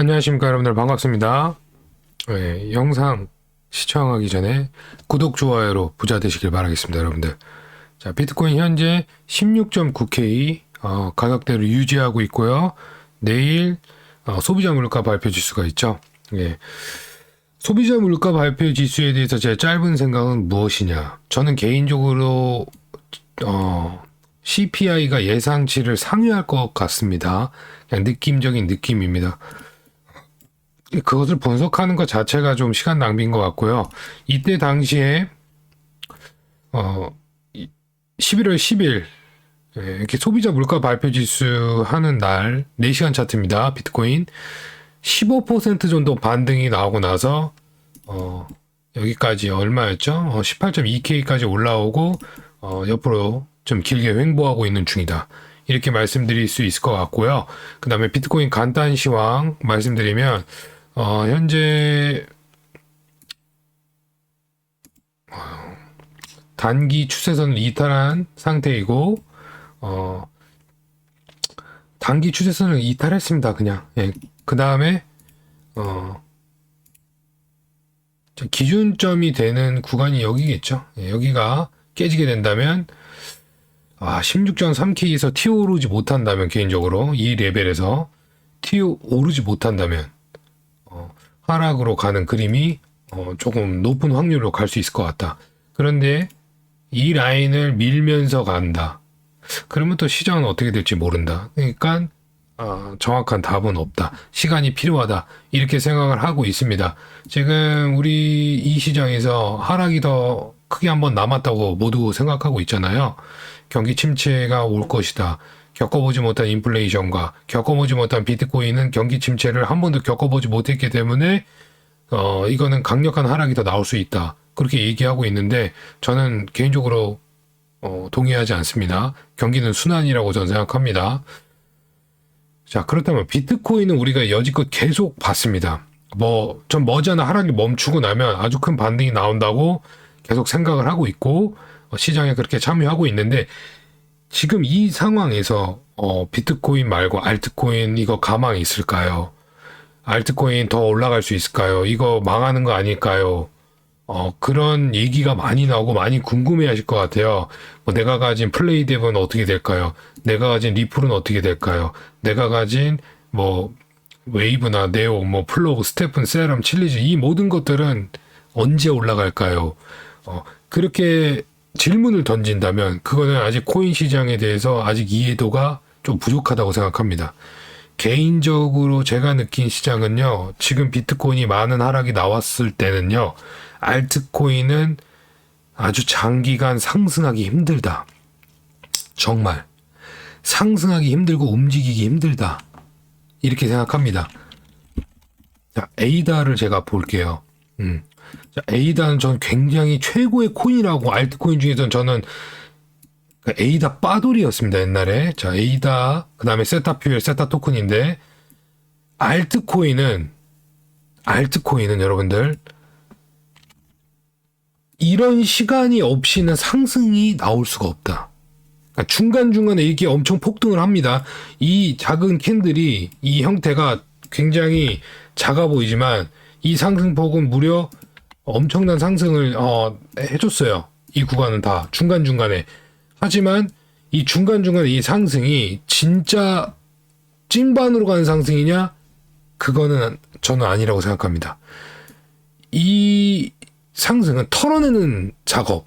안녕하십니까 여러분들 반갑습니다. 네, 영상 시청하기 전에 구독 좋아요로 부자 되시길 바라겠습니다 여러분들. 자 비트코인 현재 16.9K 어, 가격대로 유지하고 있고요. 내일 어, 소비자 물가 발표 지수가 있죠. 예. 소비자 물가 발표 지수에 대해서 제 짧은 생각은 무엇이냐? 저는 개인적으로 어, CPI가 예상치를 상회할 것 같습니다. 그냥 느낌적인 느낌입니다. 그것을 분석하는 것 자체가 좀 시간 낭비인 것 같고요. 이때 당시에 어 11월 10일 예, 이렇게 소비자 물가 발표 지수 하는 날 4시간 차트입니다. 비트코인 15% 정도 반등이 나오고 나서 어 여기까지 얼마였죠? 어, 18.2K까지 올라오고 어, 옆으로 좀 길게 횡보하고 있는 중이다. 이렇게 말씀드릴 수 있을 것 같고요. 그 다음에 비트코인 간단 시황 말씀드리면 어, 현재 어, 단기 추세선을 이탈한 상태이고 어, 단기 추세선을 이탈했습니다. 그냥 예. 그 다음에 어, 자, 기준점이 되는 구간이 여기겠죠. 예, 여기가 깨지게 된다면 아, 16.3K에서 튀어 오르지 못한다면 개인적으로 이 레벨에서 튀어 오르지 못한다면 어, 하락으로 가는 그림이 어, 조금 높은 확률로 갈 수 있을 것 같다. 그런데 이 라인을 밀면서 간다. 그러면 또 시장은 어떻게 될지 모른다. 그러니까 어, 정확한 답은 없다. 시간이 필요하다. 이렇게 생각을 하고 있습니다. 지금 우리 이 시장에서 하락이 더 크게 한번 남았다고 모두 생각하고 있잖아요. 경기 침체가 올 것이다. 겪어보지 못한 인플레이션과 겪어보지 못한 비트코인은 경기 침체를 한 번도 겪어보지 못했기 때문에 어, 이거는 강력한 하락이 더 나올 수 있다. 그렇게 얘기하고 있는데 저는 개인적으로 어, 동의하지 않습니다. 경기는 순환이라고 저는 생각합니다. 자, 그렇다면 비트코인은 우리가 여지껏 계속 봤습니다. 뭐, 좀 머지않아 하락이 멈추고 나면 아주 큰 반등이 나온다고 계속 생각을 하고 있고, 어, 시장에 그렇게 참여하고 있는데, 지금 이 상황에서, 어, 비트코인 말고 알트코인 이거 가망이 있을까요? 알트코인 더 올라갈 수 있을까요? 이거 망하는 거 아닐까요? 어, 그런 얘기가 많이 나오고 많이 궁금해 하실 것 같아요. 뭐 내가 가진 플레이 덱은 어떻게 될까요? 내가 가진 리플은 어떻게 될까요? 내가 가진 뭐 웨이브나 네오, 뭐 플로우, 스테픈, 세럼, 칠리즈 이 모든 것들은 언제 올라갈까요? 어, 그렇게 질문을 던진다면 그거는 아직 코인 시장에 대해서 아직 이해도가 좀 부족하다고 생각합니다. 개인적으로 제가 느낀 시장은요, 지금 비트코인이 많은 하락이 나왔을 때는요, 알트코인은 아주 장기간 상승하기 힘들다. 정말. 상승하기 힘들고 움직이기 힘들다. 이렇게 생각합니다. 자, 에이다를 제가 볼게요. 음. 자, 에이다는 전 굉장히 최고의 코인이라고 알트코인 중에서는 저는 그 에이다 빠돌이었습니다, 옛날에. 자, 에이다, 그 다음에 세타퓨엘, 세타 토큰인데, 알트코인은, 알트코인은 여러분들, 이런 시간이 없이는 상승이 나올 수가 없다. 그러니까 중간중간에 이렇게 엄청 폭등을 합니다. 이 작은 캔들이 이 형태가 굉장히 작아 보이지만 이 상승폭은 무려 엄청난 상승을 어, 해줬어요. 이 구간은 다 중간중간에. 하지만 이 중간중간에 이 상승이 진짜 찐반으로 가는 상승이냐? 그거는 저는 아니라고 생각합니다. 이 상승은 털어내는 작업.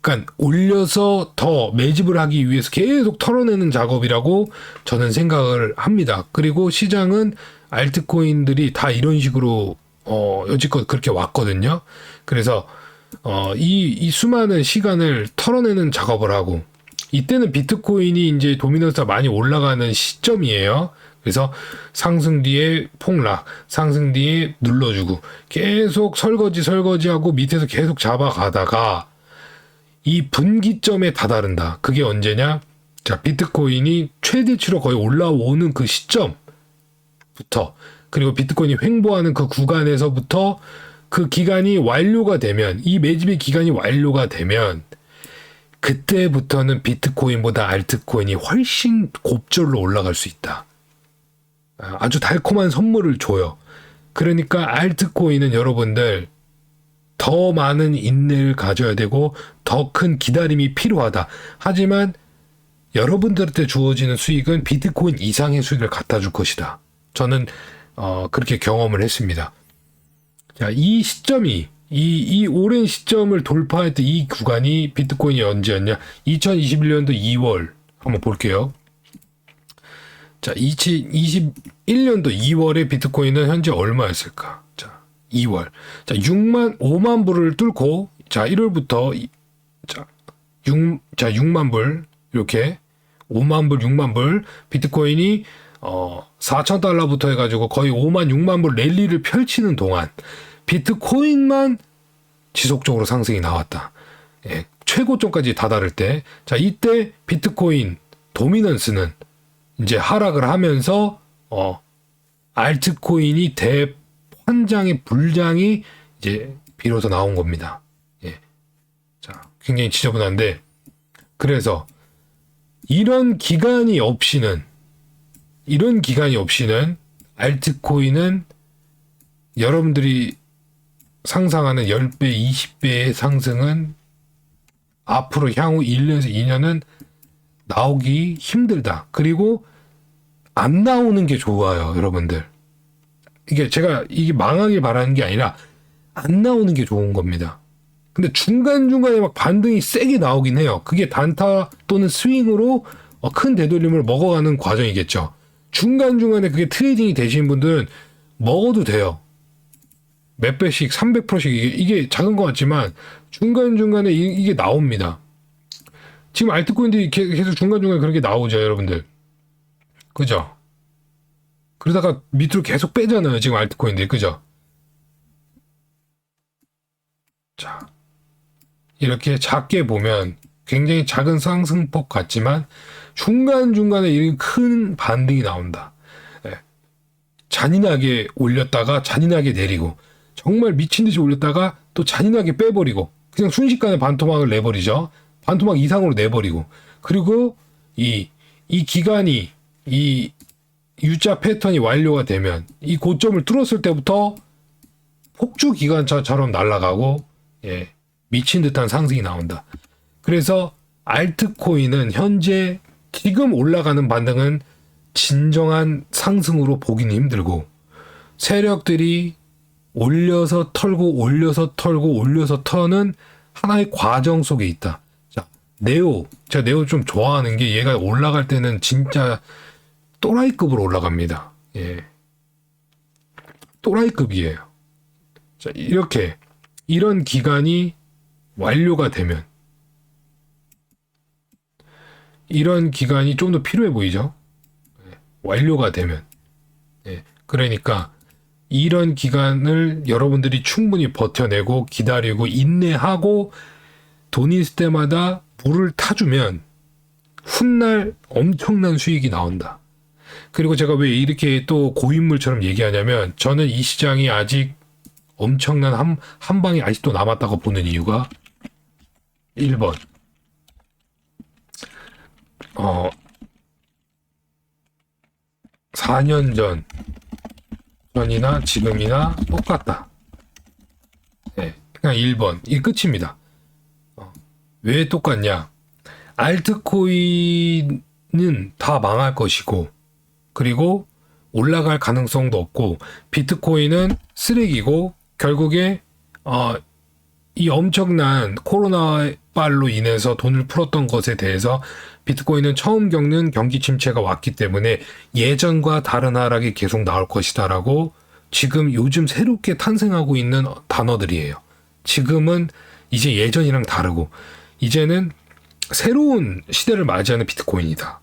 그러니까 올려서 더 매집을 하기 위해서 계속 털어내는 작업이라고 저는 생각을 합니다. 그리고 시장은 알트코인들이 다 이런 식으로 어 여지껏 그렇게 왔거든요. 그래서 어 이 이 수많은 시간을 털어내는 작업을 하고 이때는 비트코인이 이제 도미넌스가 많이 올라가는 시점이에요. 그래서 상승 뒤에 폭락, 상승 뒤에 눌러주고 계속 설거지 설거지하고 밑에서 계속 잡아가다가 이 분기점에 다다른다. 그게 언제냐? 자, 비트코인이 최대치로 거의 올라오는 그 시점부터 그리고 비트코인이 횡보하는 그 구간에서부터 그 기간이 완료가 되면 이 매집의 기간이 완료가 되면 그때부터는 비트코인보다 알트코인이 훨씬 곱절로 올라갈 수 있다. 아, 아주 달콤한 선물을 줘요. 그러니까 알트코인은 여러분들 더 많은 인내를 가져야 되고 더 큰 기다림이 필요하다. 하지만 여러분들한테 주어지는 수익은 비트코인 이상의 수익을 갖다 줄 것이다. 저는 어, 그렇게 경험을 했습니다. 자, 이 시점이 이, 이 오랜 시점을 돌파했던 이 구간이 비트코인이 언제였냐? 2021년도 2월 한번 볼게요. 자, 2021년도 2월에 비트코인은 현재 얼마였을까? 자, 2월. 자, 6만 5만 불을 뚫고 자, 1월부터 이- 자, 6 자, 6만 불 이렇게 5만 불, 6만 불 비트코인이 어 4천 달러부터 해가지고 거의 5만, 6만 불 랠리를 펼치는 동안 비트코인만 지속적으로 상승이 나왔다. 예, 최고점까지 다다를 때, 자 이때 비트코인 도미넌스는 이제 하락을 하면서 어 알트코인이 대환장의 불장이 이제 비로소 나온 겁니다. 예, 자 굉장히 지저분한데 그래서 이런 기간이 없이는 이런 기간이 없이는 알트코인은 여러분들이 상상하는 10배, 20배의 상승은 앞으로 향후 1년에서 2년은 나오기 힘들다. 그리고 안 나오는 게 좋아요, 여러분들. 이게 제가 이게 망하길 바라는 게 아니라 안 나오는 게 좋은 겁니다. 근데 중간중간에 막 반등이 세게 나오긴 해요. 그게 단타 또는 스윙으로 어, 큰 되돌림을 먹어가는 과정이겠죠. 중간중간에 그게 트레이딩이 되신 분들은 먹어도 돼요. 몇 배씩, 300%씩 이게, 이게 작은 것 같지만 중간중간에 이, 이게 나옵니다. 지금 알트코인들이 계- 계속 중간중간에 그렇게 나오죠, 여러분들. 그죠? 그러다가 밑으로 계속 빼잖아요, 지금 알트코인들이. 그죠? 자. 이렇게 작게 보면 굉장히 작은 상승폭 같지만 중간중간에 이런 큰 반등이 나온다. 예. 잔인하게 올렸다가 잔인하게 내리고 정말 미친 듯이 올렸다가 또 잔인하게 빼버리고 그냥 순식간에 반토막을 내버리죠. 반토막 이상으로 내버리고 그리고 이, 이 기간이 이 U자 패턴이 완료가 되면 이 고점을 뚫었을 때부터 폭주 기관차처럼 날아가고 예, 미친 듯한 상승이 나온다. 그래서 알트코인은 현재 지금 올라가는 반등은 진정한 상승으로 보기는 힘들고 세력들이 올려서 털고 올려서 털고 올려서 터는 하나의 과정 속에 있다. 자, 네오. 제가 네오 좀 좋아하는 게 얘가 올라갈 때는 진짜 또라이급으로 올라갑니다. 예. 또라이급이에요. 자, 이렇게 이런 기간이 완료가 되면 이런 기간이 좀 더 필요해 보이죠? 예, 완료가 되면 예, 그러니까 이런 기간을 여러분들이 충분히 버텨내고 기다리고 인내하고 돈 있을 때마다 물을 타주면 훗날 엄청난 수익이 나온다. 그리고 제가 왜 이렇게 또 고인물처럼 얘기하냐면 저는 이 시장이 아직 엄청난 한, 한 방이 아직도 남았다고 보는 이유가 1번. 어, 4년 전, 전이나 지금이나 똑같다. 네, 그냥 1번. 이 끝입니다. 어, 왜 똑같냐? 알트코인은 다 망할 것이고, 그리고 올라갈 가능성도 없고, 비트코인은 쓰레기고, 결국에, 어, 이 엄청난 코로나 빨로 인해서 돈을 풀었던 것에 대해서 비트코인은 처음 겪는 경기 침체가 왔기 때문에 예전과 다른 하락이 계속 나올 것이다라고 지금 요즘 새롭게 탄생하고 있는 단어들이에요. 지금은 이제 예전이랑 다르고 이제는 새로운 시대를 맞이하는 비트코인이다.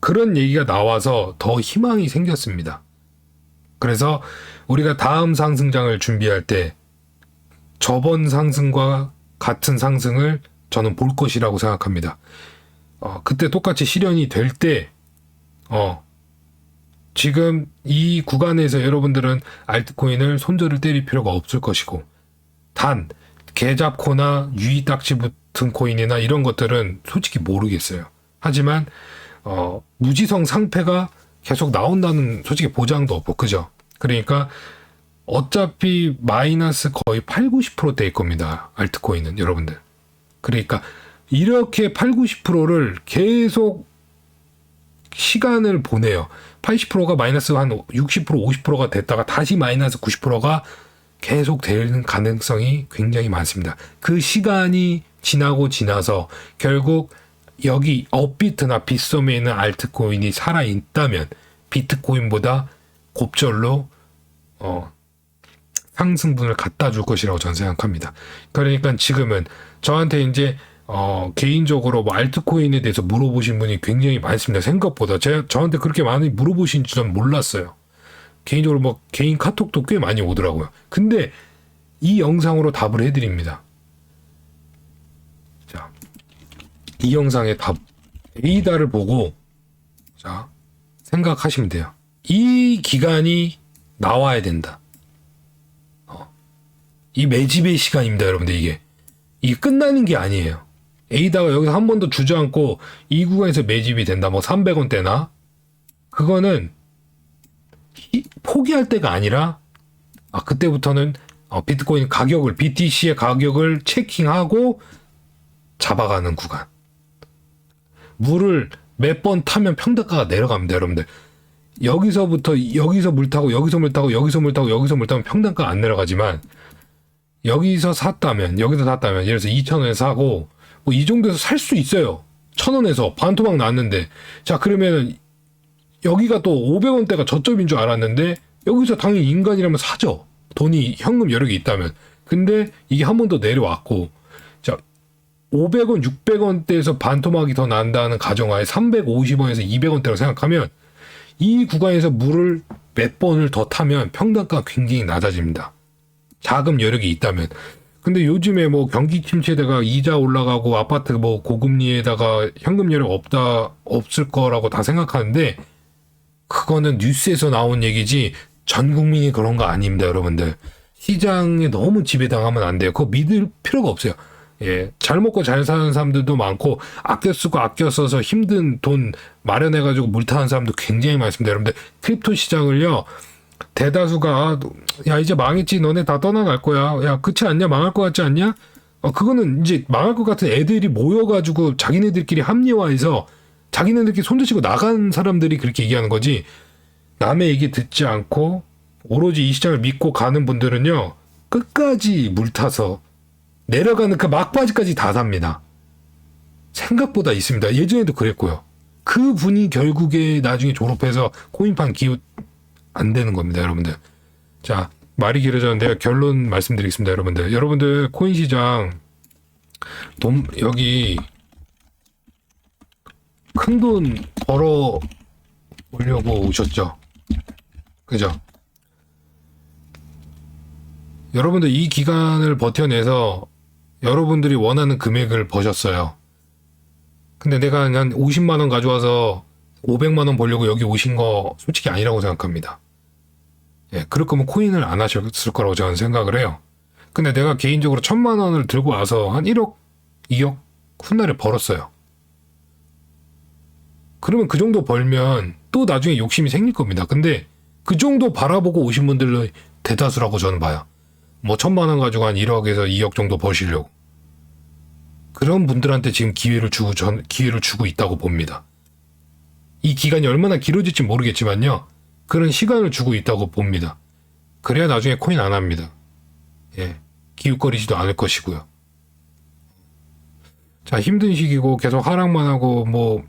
그런 얘기가 나와서 더 희망이 생겼습니다. 그래서 우리가 다음 상승장을 준비할 때 저번 상승과 같은 상승을 저는 볼 것이라고 생각합니다. 어, 그때 똑같이 실현이 될 때, 어, 지금 이 구간에서 여러분들은 알트코인을 손절을 때릴 필요가 없을 것이고, 단, 개잡코나 유이 딱지 붙은 코인이나 이런 것들은 솔직히 모르겠어요. 하지만, 어, 무지성 상패가 계속 나온다는 솔직히 보장도 없고 그죠? 그러니까 어차피 마이너스 거의 8, 90%될 겁니다. 알트코인은 여러분들. 그러니까 이렇게 8, 90%를 계속 시간을 보내요. 80%가 마이너스 한 60%, 50%가 됐다가 다시 마이너스 90%가 계속 되는 가능성이 굉장히 많습니다. 그 시간이 지나고 지나서 결국 여기 업비트나 빗썸에 있는 알트코인이 살아있다면 비트코인보다 곱절로 어, 상승분을 갖다 줄 것이라고 저는 생각합니다. 그러니까 지금은 저한테 이제 어, 개인적으로 뭐 알트코인에 대해서 물어보신 분이 굉장히 많습니다. 생각보다 제가 저한테 그렇게 많이 물어보신 줄 몰랐어요. 개인적으로 뭐 개인 카톡도 꽤 많이 오더라고요. 근데 이 영상으로 답을 해드립니다. 자, 이 영상의 답 에이다를 보고 자 생각하시면 돼요. 이 기간이 나와야 된다. 어. 이 매집의 시간입니다, 여러분들 이게 이게 끝나는 게 아니에요. 에이다가 여기서 한 번 더 주저앉고 이 구간에서 매집이 된다. 뭐 300원대나 그거는 이- 포기할 때가 아니라 아 그때부터는 어, 비트코인 가격을 BTC의 가격을 체킹하고 잡아가는 구간. 물을 몇 번 타면 평단가가 내려갑니다, 여러분들. 여기서부터 여기서 물 타고 여기서 물 타고 여기서 물 타고 여기서 물 타면 평단가 안 내려가지만 여기서 샀다면 여기서 샀다면 예를 들어서 2,000원에 사고 뭐 이 정도에서 살 수 있어요. 1,000원에서 반토막 났는데 자 그러면은 여기가 또 500원대가 저점인 줄 알았는데 여기서 당연히 인간이라면 사죠. 돈이 현금 여력이 있다면. 근데 이게 한 번 더 내려왔고 자 500원, 600원대에서 반토막이 더 난다는 가정하에 350원에서 200원대라고 생각하면 이 구간에서 물을 몇 번을 더 타면 평단가가 굉장히 낮아집니다. 자금 여력이 있다면. 근데 요즘에 뭐 경기 침체되가 이자 올라가고 아파트 뭐 고금리에다가 현금 여력 없다 없을 거라고 다 생각하는데 그거는 뉴스에서 나온 얘기지 전 국민이 그런 거 아닙니다, 여러분들. 시장에 너무 지배당하면 안 돼요. 그거 믿을 필요가 없어요. 예, 잘 먹고 잘 사는 사람들도 많고 아껴 쓰고 아껴 써서 힘든 돈 마련해 가지고 물타는 사람도 굉장히 많습니다, 여러분들. 크립토 시장을요. 대다수가 야 이제 망했지. 너네 다 떠나갈 거야. 야 그렇지 않냐? 망할 것 같지 않냐? 어 그거는 이제 망할 것 같은 애들이 모여가지고 자기네들끼리 합리화해서 자기네들끼리 손드시고 나간 사람들이 그렇게 얘기하는 거지. 남의 얘기 듣지 않고 오로지 이 시장을 믿고 가는 분들은요 끝까지 물타서 내려가는 그 막바지까지 다 삽니다. 생각보다 있습니다. 예전에도 그랬고요. 그 분이 결국에 나중에 졸업해서 코인판 기웃 안 되는 겁니다, 여러분들. 자, 말이 길어졌는데요. 결론 말씀드리겠습니다, 여러분들. 여러분들 코인 시장 돈 여기 큰 돈 벌어 보려고 오셨죠? 그죠? 여러분들 이 기간을 버텨내서 여러분들이 원하는 금액을 버셨어요. 근데 내가 한 50만 원 가져와서 500만 원 벌려고 여기 오신 거 솔직히 아니라고 생각합니다. 예, 그럴 거면 코인을 안 하셨을 거라고 저는 생각을 해요. 근데 내가 개인적으로 천만 원을 들고 와서 한 1억, 2억 훗날에 벌었어요. 그러면 그 정도 벌면 또 나중에 욕심이 생길 겁니다. 근데 그 정도 바라보고 오신 분들의 대다수라고 저는 봐요. 뭐 천만 원 가지고 한 1억에서 2억 정도 버시려고. 그런 분들한테 지금 기회를 주고 전 기회를 주고 있다고 봅니다. 이 기간이 얼마나 길어질지 모르겠지만요. 그런 시간을 주고 있다고 봅니다. 그래야 나중에 코인 안 합니다. 예. 기웃거리지도 않을 것이고요. 자, 힘든 시기고 계속 하락만 하고 뭐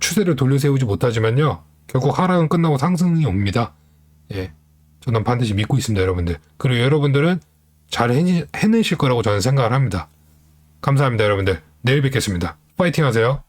추세를 돌려세우지 못하지만요. 결국 하락은 끝나고 상승이 옵니다. 예. 저는 반드시 믿고 있습니다, 여러분들. 그리고 여러분들은 잘 해내, 해내실 거라고 저는 생각을 합니다. 감사합니다, 여러분들. 내일 뵙겠습니다. 파이팅 하세요.